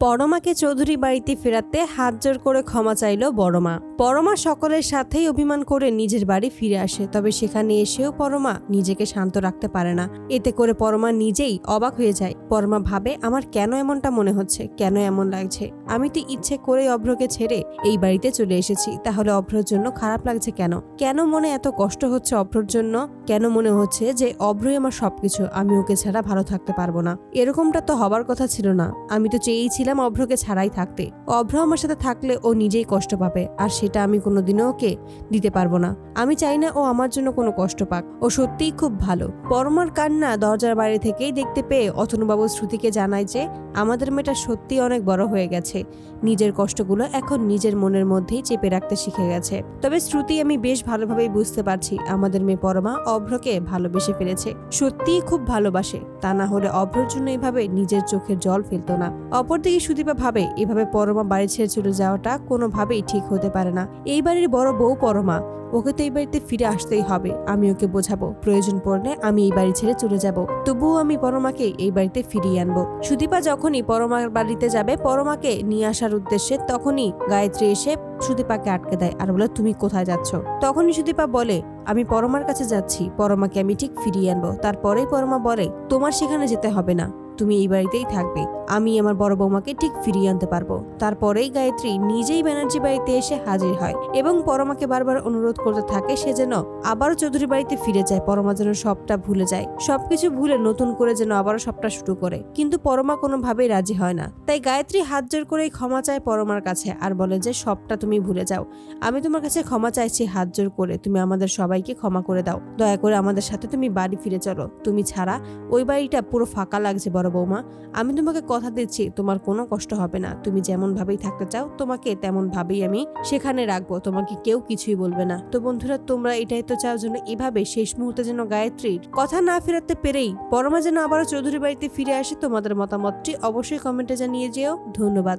পরমাকে চৌধুরী বাড়িতে ফেরাতে হাত জোর করে ক্ষমা চাইল বড়মা। পরমা সকলের সাথেই অভিমান করে নিজের বাড়ি ফিরে আসে, তবে সেখানে এসেও পরমা নিজেকে শান্ত রাখতে পারে না। এতে করে পরমা নিজেই অবাক হয়ে যায়। পরমা ভাবে, আমার কেন এমনটা মনে হচ্ছে? কেন এমন লাগছে? আমি তো ইচ্ছে করে অভ্রকে ছেড়ে এই বাড়িতে চলে এসেছি। তাহলে অভ্রর জন্য খারাপ লাগছে কেন? কেন মনে এত কষ্ট হচ্ছে অভ্রর জন্য? কেন মনে হচ্ছে যে অভ্রই আমার সবকিছু? আমি ওকে ছাড়া ভালো থাকতে পারব না। এরকমটা তো হবার কথা ছিল না। আমি তো চেয়েছিলাম অভ্রকে ছাড়াই থাকতে। অভ্র আমার সাথে থাকলে ও নিজেই কষ্ট পাবে, আর সেটা আমি কোনোদিনও ওকে দিতে পারব না। আমি চাই না ও আমার জন্য কোনো কষ্ট পাক। ও সত্যিই খুব ভালো। পরমার কান্না দরজার বাইরে থেকেই দেখতে পেয়ে অতনুবাবু শ্রুতিকে জানায় যে, আমাদের মেয়েটা সত্যি অনেক বড় হয়ে গেছে। নিজের কষ্টগুলো এখন নিজের মনের মধ্যেই চেপে রাখতে শিখে গেছে। তবে শ্রুতি আমি বেশ ভালোভাবেই বুঝতে পারছি, আমাদের মেয়ে পরমা অভ্রকে ভালোবেসে ফেলেছে। সত্যিই খুব ভালোবাসে। তা না হলে অভ্রর জন্য এভাবে নিজের চোখের জল ফেলতো না। অপরদিকে সুদীপা ভাবে, এভাবে পরমা বাড়ি ছেড়ে চলে যাওয়াটা কোনোভাবেই ঠিক হতে পারে না। এই বাড়ির বড় বউ পরমা, ওকে তো এই বাড়িতে ফিরে আসতেই হবে। আমি ওকে বোঝাবো, প্রয়োজন পড়লে আমি এই বাড়ি ছেড়ে চলে যাব। তবুও আমি পরমাকে এই বাড়িতে ফিরিয়ে আনব। সুদীপা যখনই পরমার বাড়িতে যাবে, পরমাকে নিয়ে আসার উদ্দেশ্যে তখনই গায়ত্রী এসে সুদীপাকে আটকে দেয় আর বলে, তুমি কোথায় যাচ্ছ? তখনই সুদীপা বলে, আমি পরমার কাছে যাচ্ছি। পরমাকে আমি ঠিক ফিরিয়ে আনব। তারপরেই পরমা বলে, তোমার সেখানে যেতে হবে না। তুমি এই বাড়িতেই থাকবে। আমি আমার বড় বৌমাকে ঠিক ফিরিয়ে আনতে পারব। তারপরেই গায়ত্রী নিজেই ব্যানার্জি বাড়িতে এসে হাজির হয় এবং পরমাকে বারবার অনুরোধ করতে থাকে সে যেন আবারও চৌধুরী বাড়িতে ফিরে যায়। পরমা যেন সবটা ভুলে যায়। সবকিছু ভুলে নতুন করে যেন আবারও সবটা শুরু করে। কিন্তু পরমা কোনোভাবেই রাজি হয় না। তাই গায়ত্রী হাত জোর করেই ক্ষমা চায় পরমার কাছে আর বলে যে, সবটা তুমি ভুলে যাও। আমি তোমার কাছে ক্ষমা চাইছি, হাত জোর করে। তুমি আমাদের সবাইকে ক্ষমা করে দাও। দয়া করে আমাদের সাথে তুমি বাড়ি ফিরে চলো। তুমি ছাড়া ওই বাড়িটা পুরো ফাঁকা লাগছে বড় বৌমা, আমি তোমাকে কথা দিচ্ছি, তোমার কোনো কষ্ট হবে না। তুমি যেমন ভাবেই থাকতে চাও, তোমাকে তেমন ভাবেই আমি সেখানে রাখব, তোমাকে কেউ কিছুই বলবে না। তো বন্ধুরা, তোমরা এটাই তো চাও যেন এভাবে শেষ মুহূর্তে যেন গায়ত্রীর কথা না ফেরাতে পেরেই পরমা যেন আবারও চৌধুরী বাড়িতে ফিরে আসে, তোমাদের মতামতটি অবশ্যই কমেন্টে জানিয়ে যেও। ধন্যবাদ।